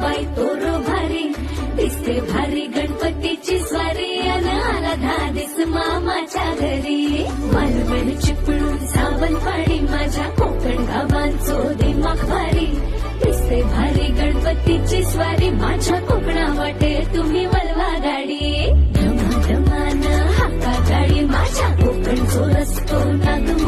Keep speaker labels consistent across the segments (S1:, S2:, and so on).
S1: बाई तोरो भारी दिसते भारी गणपतीची स्वारी अन आला धादिस मामाच्या घरी मालवण चिपळूण सावनपाडी माझ्या कोकण गावांचो दिमाग भारी दिसते भारी गणपतीची स्वारी माझ्या कोकणा वाटे तुम्ही has
S2: tornado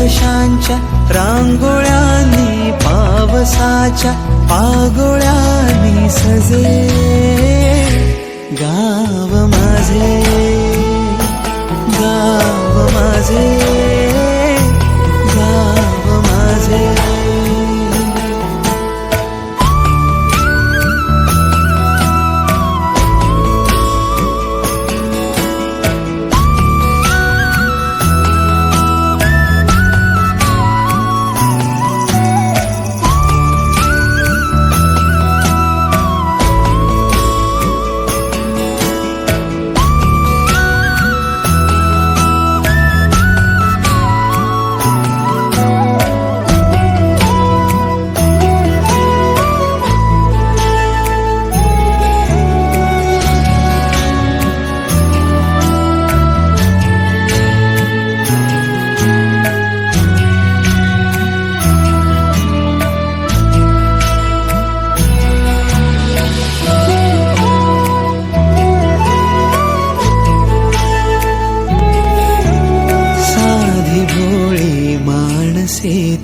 S2: कबडशांच्या रांगोळ्यांनी पावसाच्या पागोळ्यांनी सजे. गाव माझे गाव माझे.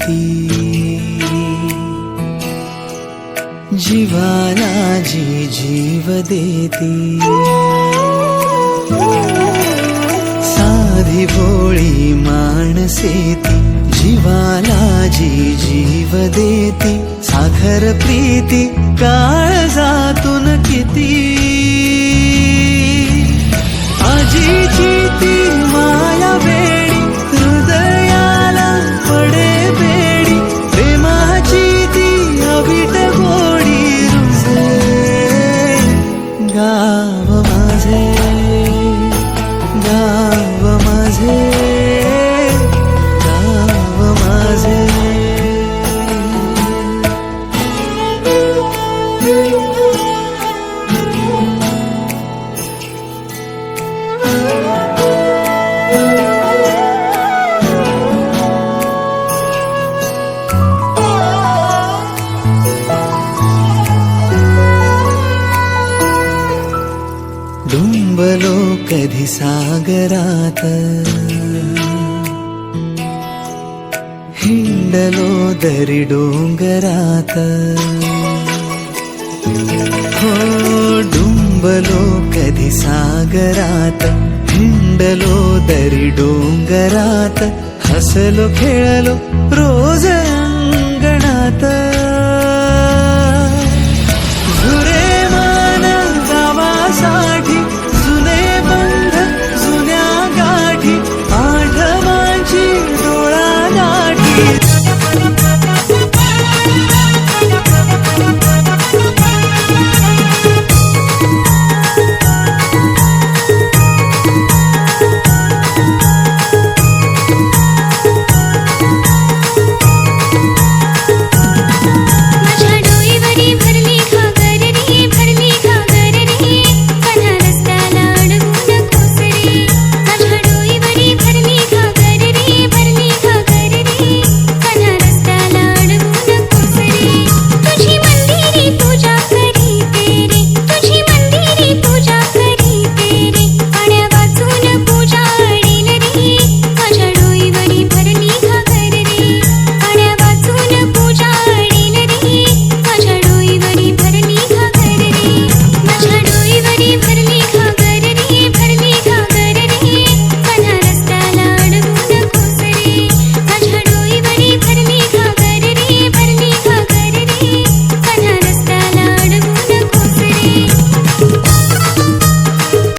S2: ती. जीवाला जी जीव देती. साधी भोळी माणसे ती. जीवाला जी जीव देती. साखर प्रीती काळजातून किती. डुंबलो कधी सागरात हिंडलो दरी डोंगरात हो डुंबलो कधी सागरात हिंडलो दरी डोंगरात हसलो खेळलो रोज अंगणात झुरे गावासाठी जुने बंध गाठी आठवांची डोळा गाठी